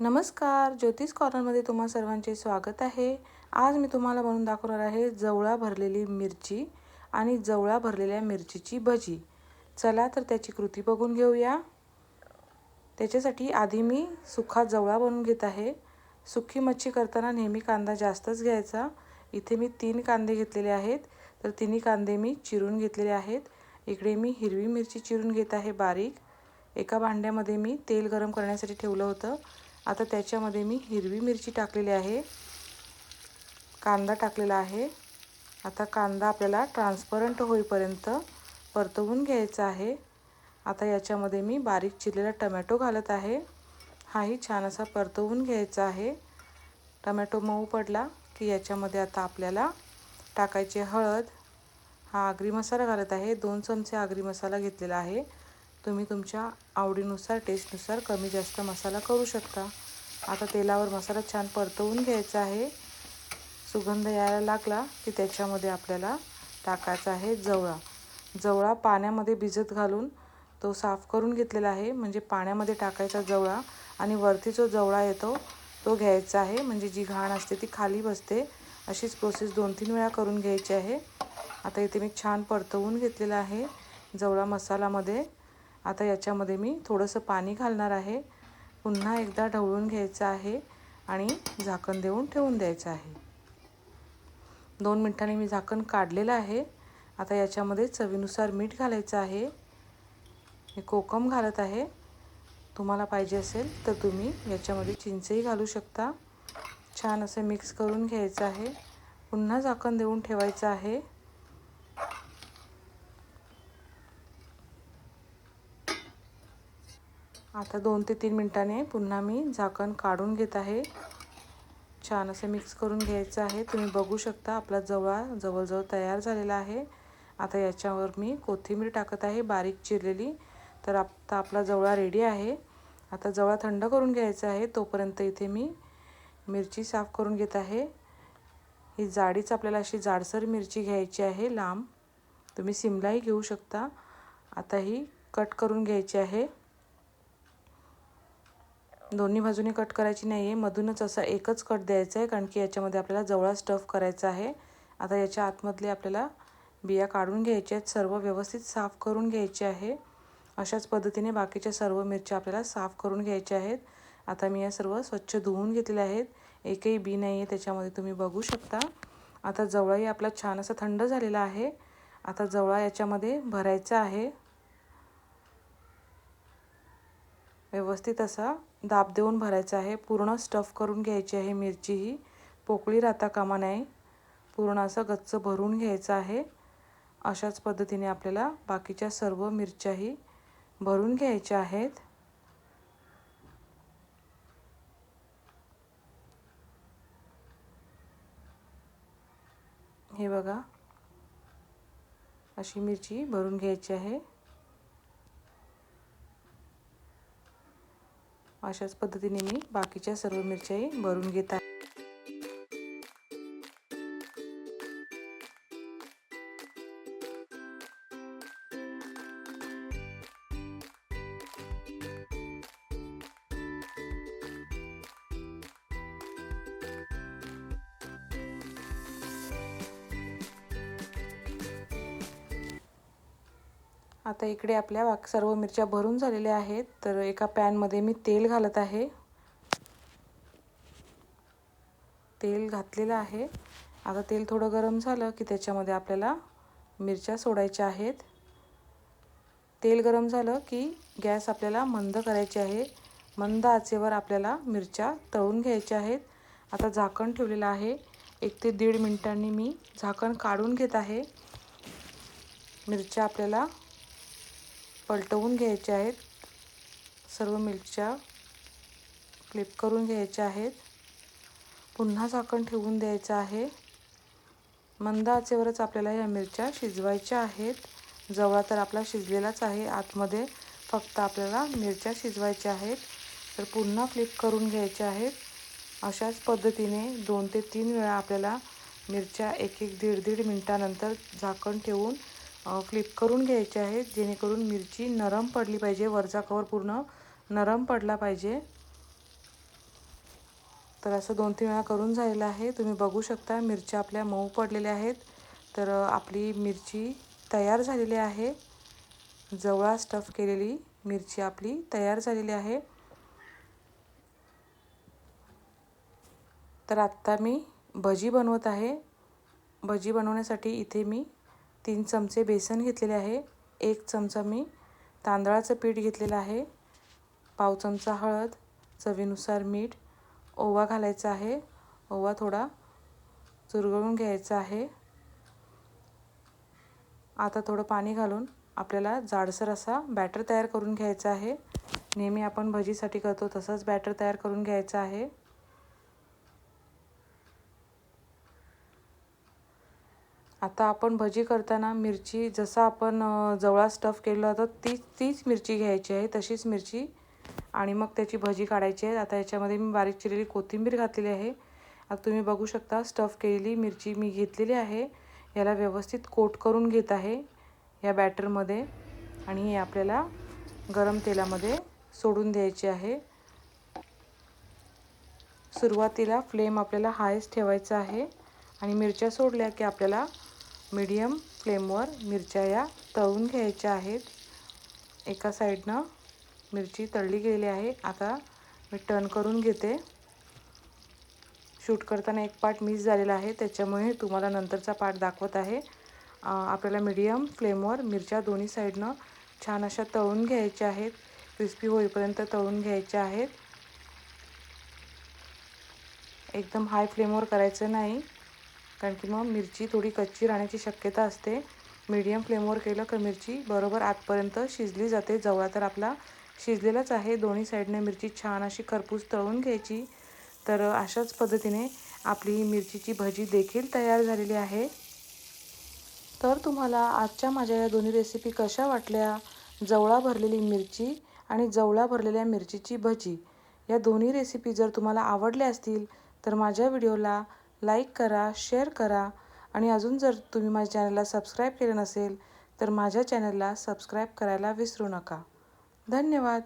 नमस्कार ज्योतिष कॉर्नरमध्ये तुम्हा सर्वांचे स्वागत आहे. आज मी तुम्हाला बनवून दाखवणार आहे जवळा भरलेली मिरची आणि जवळा भरलेल्या मिरचीची भजी. चला तर त्याची कृती बघून घेऊया. त्याच्यासाठी आधी मी सुखा जवळा बनवून घेत आहे. सुकी मच्छी करताना नेहमी कांदा जास्तच घ्यायचा. इथे मी तीन कांदे घेतलेले आहेत. तर तिन्ही कांदे मी चिरून घेतलेले आहेत. इकडे मी हिरवी मिरची चिरून घेत आहे बारीक. एका भांड्यामध्ये मी तेल गरम करण्यासाठी ठेवलं होतं. आता त्याच्यामध्ये मी हिरवी मिरची टाकलेली आहे. कांदा टाकलेला आहे. आता कांदा आपल्याला ट्रान्सपरंट होईपर्यंत परतवून घ्यायचा आहे. आता याच्यामध्ये मी बारीक चिरलेला टमॅटो घालत आहे. हाही छान असा परतवून घ्यायचा आहे. टमॅटो मऊ पडला की याच्यामध्ये आता आपल्याला टाकायचे हळद. हा आगरी मसाला घालत आहे. दोन चमचे आगरी मसाला घेतलेला आहे. तुम्ही तुमच्या आवडीनुसार टेस्टनुसार कमी जास्त मसाला करू शकता. आता तेलावर मसाला छान परतवून घ्यायचा आहे. सुगंध यायला लागला की त्याच्यामध्ये आपल्याला टाकायचा आहे जवळा. जवळा पाण्यामध्ये भिजत घालून तो साफ करून घेतलेला आहे. म्हणजे पाण्यामध्ये टाकायचा जवळा आणि वरती जो जवळा येतो तो घ्यायचा आहे. म्हणजे जी घाण असते ती खाली बसते. अशीच प्रोसेस दोन तीन वेळा करून घ्यायची आहे. आता इथे मी छान परतवून घेतलेला आहे जवळा मसालामध्ये. आता याच्यामध्ये मी थोडंसं पाणी घालणार आहे. पुन्हा एकदा ढवळून घ्यायचं आहे आणि झाकण देऊन ठेवून द्यायचं आहे. दोन मिनटांनी मी झाकण काढलेलं आहे. आता याच्यामध्ये चवीनुसार मीठ घालायचं आहे. मी कोकम घालत आहे. तुम्हाला पाहिजे असेल तर तुम्ही याच्यामध्ये चिंचही घालू शकता. छान असं मिक्स करून घ्यायचं आहे. पुन्हा झाकण देऊन ठेवायचं आहे. आता दोन ते तीन मिनटाने पुन्हा मी झाकण काढून घेत आहे. छान असं मिक्स करून घ्यायचं आहे. तुम्ही बघू शकता आपला जवळा जवळजवळ तयार झालेला आहे. आता याच्यावर मी कोथिंबीर टाकत आहे बारीक चिरलेली. तर आता आपला जवळा रेडी आहे. आता जवळा थंड करून घ्यायचा आहे. तोपर्यंत इथे मी मिरची साफ करून घेत आहे. ही जाडीच आपल्याला अशी जाडसर मिरची घ्यायची आहे लांब. तुम्ही सिमलाही घेऊ शकता. आता ही कट करून घ्यायची आहे. दोन्ही बाजूने कट करायची नाही आहे मधूनच असा एकच कट द्यायचा आहे कारण की याच्यामध्ये आपल्याला जवळा स्टफ करायचा आहे. आता याच्या आतमधले आपल्याला बिया काढून घ्यायच्या आहेत. सर्व व्यवस्थित साफ करून घ्यायचे आहे. अशाच पद्धतीने बाकीच्या सर्व मिरच्या आपल्याला साफ करून घ्यायच्या आहेत. आता मी या सर्व स्वच्छ धुवून घेतलेल्या आहेत. एकही बी नाही आहे त्याच्यामध्ये तुम्ही बघू शकता. आता जवळाही आपला छान असा थंड झालेला आहे. आता जवळा याच्यामध्ये भरायचा आहे. व्यवस्थित असा दाब देऊन भरायचं आहे. पूर्ण स्टफ करून घ्यायची आहे मिरची ही. पोकळी राहता कामा नाही पूर्ण असं गच्च भरून घ्यायचं आहे. अशाच पद्धतीने आपल्याला बाकीच्या सर्व मिरच्याही भरून घ्यायच्या आहेत. हे बघा. अशी मिरची भरून घ्यायची आहे. अशाच पद्धतीने मी बाकीच्या सर्व मिरच्याही भरून घेत आहे. आता इकडे आपल्या सर्व मिरच्या भरून झालेल्या आहेत. तर एका पॅनमध्ये मी तेल घालत आहे. तेल घातलेलं आहे. आता तेल थोडं गरम झालं की त्याच्यामध्ये आपल्याला मिरच्या सोडायच्या आहेत. तेल गरम झालं की गॅस आपल्याला मंद करायचे आहे. मंद आचेवर आपल्याला मिरच्या तळून घ्यायच्या आहेत. आता झाकण ठेवलेलं आहे. एक ते दीड मिनिटांनी मी झाकण काढून घेत आहे. मिरच्या आपल्याला पलटवून घ्यायच्या आहेत. सर्व मिरच्या फ्लिप करून घ्यायच्या आहेत. पुन्हा झाकण ठेवून द्यायचं आहे. मंद आचेवरच आपल्याला या मिरच्या शिजवायच्या आहेत. जवळा तर आपला शिजलेलाच आहे. आतमध्ये फक्त आपल्याला मिरच्या शिजवायच्या आहेत. तर पुन्हा फ्लिप करून घ्यायच्या आहेत. अशाच पद्धतीने दोन ते तीन वेळा आपल्याला मिरच्या एक एक दीड दीड मिनटानंतर झाकण ठेवून फ्लिप करून घ्यायचे आहेत. जेणेकरून मिरची नरम पडली पाहिजे. वरचा कवर पूर्ण नरम पडला पाहिजे. तर असं दोन तीन वेळा करून झालेलं आहे. तुम्ही बघू शकता मिरच्या आपल्या मऊ पडलेल्या आहेत. तर आपली मिरची तयार झालेली आहे. जवळा स्टफ केलेली मिरची आपली तयार झालेली आहे. तर आत्ता मी भजी बनवत आहे. भजी बनवण्यासाठी इथे मी तीन चमचे बेसन घेतलेले आहे. एक चमचा मी तांदळाचं पीठ घेतलेलं आहे. पाव चमचा हळद चवीनुसार मीठ ओवा घालायचा आहे. ओवा थोडा चुरगळून घ्यायचा आहे. आता थोडं पाणी घालून आपल्याला जाडसर असा बॅटर तयार करून घ्यायचा आहे. नेहमी आपण भजीसाठी करतो तसंच बॅटर तयार करून घ्यायचं आहे. आता आपण भजी करताना मिरची जसं आपण जवळा स्टफ केलं होतं तीच तीच मिरची घ्यायची आहे तशीच मिरची. आणि मग त्याची भजी काढायची आहे. आता याच्यामध्ये मी बारीक चिरलेली कोथिंबीर घातलेली आहे. आता तुम्ही बघू शकता स्टफ केलेली मिरची मी घेतलेली आहे. याला व्यवस्थित कोट करून घेत आहे या बॅटरमध्ये. आणि हे आपल्याला गरम तेलामध्ये सोडून द्यायचे आहे. सुरुवातीला फ्लेम आपल्याला हायच ठेवायचा आहे. आणि मिरच्या सोडल्या की आपल्याला मीडियम फ्लेमवर मिरच्या या तळून घ्यायच्या आहेत. एका साईडनं मिरची तळली गेली आहे. आता मी टर्न करून घेते. शूट करताना एक पार्ट मिस झालेला आहे. त्याच्यामुळे तुम्हाला नंतरचा पार्ट दाखवत आहे. आपल्याला मीडियम फ्लेमवर मिरच्या दोन्ही साईडनं छान अशा तळून घ्यायच्या आहेत. क्रिस्पी होईपर्यंत तळून घ्यायच्या आहेत. एकदम हाय फ्लेमवर करायचं नाही. कारण की मग मिरची थोडी कच्ची राहण्याची शक्यता असते. मीडियम फ्लेमवर केलं का मिरची बरोबर आतपर्यंत शिजली जाते. जवळा तर आपला शिजलेलाच आहे. दोन्ही साईडने मिरची छान अशी खरपूस तळून घ्यायची. तर अशाच पद्धतीने आपली मिरचीची भजी देखील तयार झालेली आहे. तर तुम्हाला आजच्या माझ्या या दोन्ही रेसिपी कशा वाटल्या? जवळा भरलेली मिरची आणि जवळा भरलेल्या मिरचीची भजी. या दोन्ही रेसिपी जर तुम्हाला आवडल्या असतील तर माझ्या व्हिडिओला लाईक करा शेअर करा आणि अजून जर तुम्ही माझ्या चॅनलला सबस्क्राईब केलं नसेल तर माझ्या चॅनलला सबस्क्राईब करायला विसरू नका. धन्यवाद.